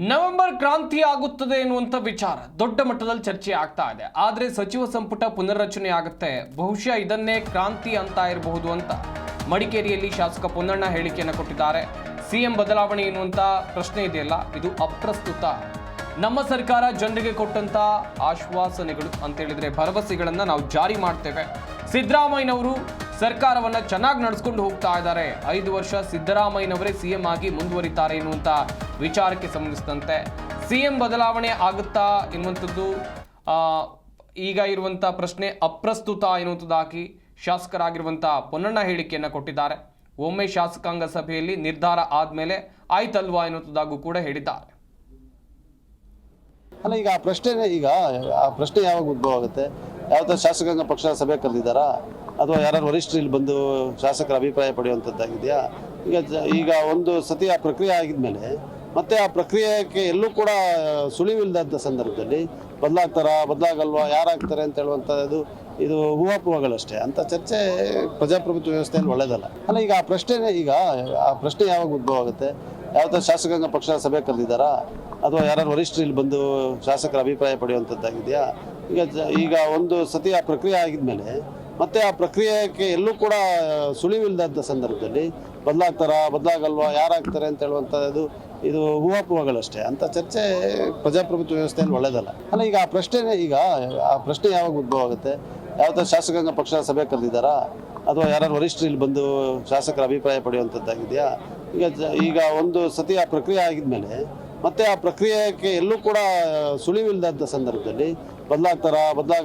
November ಕ್ರಾಂತಿ ಆಗುತ್ತದೆ ಎನ್ನುವಂಥ ವಿಚಾರ ದೊಡ್ಡ ಮಟ್ಟದಲ್ಲಿ ಚರ್ಚೆ ಆಗ್ತಾ ಇದೆ. ಆದರೆ ಸಚಿವ ಸಂಪುಟ ಪುನರ್ರಚನೆ ಆಗುತ್ತೆ. ಬಹುಶಃ ಇದನ್ನೇ ಕ್ರಾಂತಿ ಅಂತ ಇರಬಹುದು ಅಂತ ಮಡಿಕೇರಿಯಲ್ಲಿ ಶಾಸಕ ಪೊನ್ನಣ್ಣ ಹೇಳಿಕೆಯನ್ನು ಕೊಟ್ಟಿದ್ದಾರೆ. ಸಿಎಂ ಬದಲಾವಣೆ ಎನ್ನುವಂಥ ಪ್ರಶ್ನೆ ಇದೆಯಲ್ಲ, ಇದು ಅಪ್ರಸ್ತುತ. ನಮ್ಮ ಸರ್ಕಾರ ಜನರಿಗೆ ಕೊಟ್ಟಂತ ಆಶ್ವಾಸನೆಗಳು ಅಂತ ಹೇಳಿದ್ರೆ ಭರವಸೆಗಳನ್ನ ನಾವು ಜಾರಿ ಮಾಡ್ತೇವೆ. ಸಿದ್ದರಾಮಯ್ಯನವರು ಸರ್ಕಾರವನ್ನ ಚೆನ್ನಾಗಿ ನಡೆಸ್ಕೊಂಡು ಹೋಗ್ತಾ ಇದ್ದಾರೆ. ಐದು ವರ್ಷ ಸಿದ್ದರಾಮಯ್ಯನವರೇ ಸಿಎಂ ಆಗಿ ಮುಂದುವರಿತಾರೆ ಎನ್ನುವಂತ ವಿಚಾರಕ್ಕೆ ಸಂಬಂಧಿಸಿದಂತೆ ಸಿಎಂ ಬದಲಾವಣೆ ಆಗುತ್ತಾ ಎನ್ನುವಂಥದ್ದು ಈಗ ಇರುವಂಥ ಪ್ರಶ್ನೆ ಅಪ್ರಸ್ತುತ ಎನ್ನುವಂಥದ್ದಾಗಿ ಶಾಸಕರಾಗಿರುವಂಥ ಪೊನ್ನಣ್ಣ ಹೇಳಿಕೆಯನ್ನು ಕೊಟ್ಟಿದ್ದಾರೆ. ಒಮ್ಮೆ ಶಾಸಕಾಂಗ ಸಭೆಯಲ್ಲಿ ನಿರ್ಧಾರ ಆದಮೇಲೆ ಆಯ್ತಲ್ವಾ ಎನ್ನುವಂಥದ್ದಾಗೂ ಕೂಡ ಹೇಳಿದ್ದಾರೆ. ಅಲ್ಲ, ಈಗ ಆ ಪ್ರಶ್ನೆ, ಈಗ ಆ ಪ್ರಶ್ನೆ ಯಾವಾಗ ಉದ್ಭವ ಆಗುತ್ತೆ ಯಾವ್ದಾದ್ರು ಶಾಸಕಾಂಗ ಪಕ್ಷ ಸಭೆ ಕರೆದಿದ್ದಾರಾ? ಅಥವಾ ಯಾರು ವರಿಷ್ಠರು ಇಲ್ಲಿ ಬಂದು ಶಾಸಕರ ಅಭಿಪ್ರಾಯ ಪಡೆಯುವಂಥದ್ದಾಗಿದೆಯಾ? ಈಗ ಈಗ ಒಂದು ಸತಿ ಆ ಪ್ರಕ್ರಿಯೆ ಆಗಿದ್ಮೇಲೆ ಮತ್ತೆ ಆ ಪ್ರಕ್ರಿಯೆಗೆ ಎಲ್ಲೂ ಕೂಡ ಸುಳಿವಿಲ್ಲದಂಥ ಸಂದರ್ಭದಲ್ಲಿ ಬದಲಾಗ್ತಾರಾ, ಬದಲಾಗಲ್ವಾ, ಯಾರಾಗ್ತಾರೆ ಅಂತ ಹೇಳುವಂಥದ್ದು ಇದು ಊಹಾಪೂಹಗಳಷ್ಟೇ. ಅಂತ ಚರ್ಚೆ ಪ್ರಜಾಪ್ರಭುತ್ವ ವ್ಯವಸ್ಥೆಯಲ್ಲಿ ಒಳ್ಳೇದಲ್ಲ. ಅಲ್ಲ, ಈಗ ಆ ಪ್ರಶ್ನೆನೇ ಈಗ ಆ ಪ್ರಶ್ನೆ ಯಾವಾಗ ಉದ್ಭವ ಆಗುತ್ತೆ? ಯಾವ್ದು ಶಾಸಕಾಂಗ ಪಕ್ಷ ಸಭೆ ಕರೆದಿದ್ದಾರಾ? ಅಥವಾ ಯಾರು ವರಿಷ್ಠರು ಇಲ್ಲಿ ಬಂದು ಶಾಸಕರ ಅಭಿಪ್ರಾಯ ಪಡೆಯುವಂಥದ್ದಾಗಿದೆಯಾ ಈಗ ಈಗ ಒಂದು ಸತಿ ಆ ಪ್ರಕ್ರಿಯೆ ಆಗಿದ್ಮೇಲೆ ಮತ್ತೆ ಆ ಪ್ರಕ್ರಿಯೆಗೆ ಎಲ್ಲೂ ಕೂಡ ಸುಳಿವಿಲ್ಲದಂಥ ಸಂದರ್ಭದಲ್ಲಿ ಬದಲಾಗ್ತಾರಾ, ಬದಲಾಗಲ್ವಾ, ಯಾರಾಗ್ತಾರೆ ಅಂತ ಹೇಳುವಂಥದ್ದು ಇದು ಊಹಾಪೋಹಗಳಷ್ಟೇ. ಅಂತ ಚರ್ಚೆ ಪ್ರಜಾಪ್ರಭುತ್ವ ವ್ಯವಸ್ಥೆಯಲ್ಲಿ ಒಳ್ಳೇದಲ್ಲ. ಅಲ್ಲ, ಈಗ ಆ ಪ್ರಶ್ನೆನೇ ಈಗ ಆ ಪ್ರಶ್ನೆ ಯಾವಾಗ ಉದ್ಭವ ಆಗುತ್ತೆ? ಯಾವುದೋ ಶಾಸಕಾಂಗ ಪಕ್ಷ ಸಭೆ ಕರೆದಿದ್ದಾರಾ? ಅಥವಾ ಯಾರು ವರಿಷ್ಠರು ಇಲ್ಲಿ ಬಂದು ಶಾಸಕರ ಅಭಿಪ್ರಾಯ ಪಡೆಯುವಂಥದ್ದಾಗಿದೆಯಾ ಈಗ ಈಗ ಒಂದು ಸತಿ ಆ ಪ್ರಕ್ರಿಯೆ ಆಗಿದ್ಮೇಲೆ ಮತ್ತೆ ಆ ಪ್ರಕ್ರಿಯೆಗೆ ಎಲ್ಲೂ ಕೂಡ ಸುಳಿವಿಲ್ಲದಂಥ ಸಂದರ್ಭದಲ್ಲಿ ಬದಲಾಗ್ತಾರಾ, ಬದಲಾಗ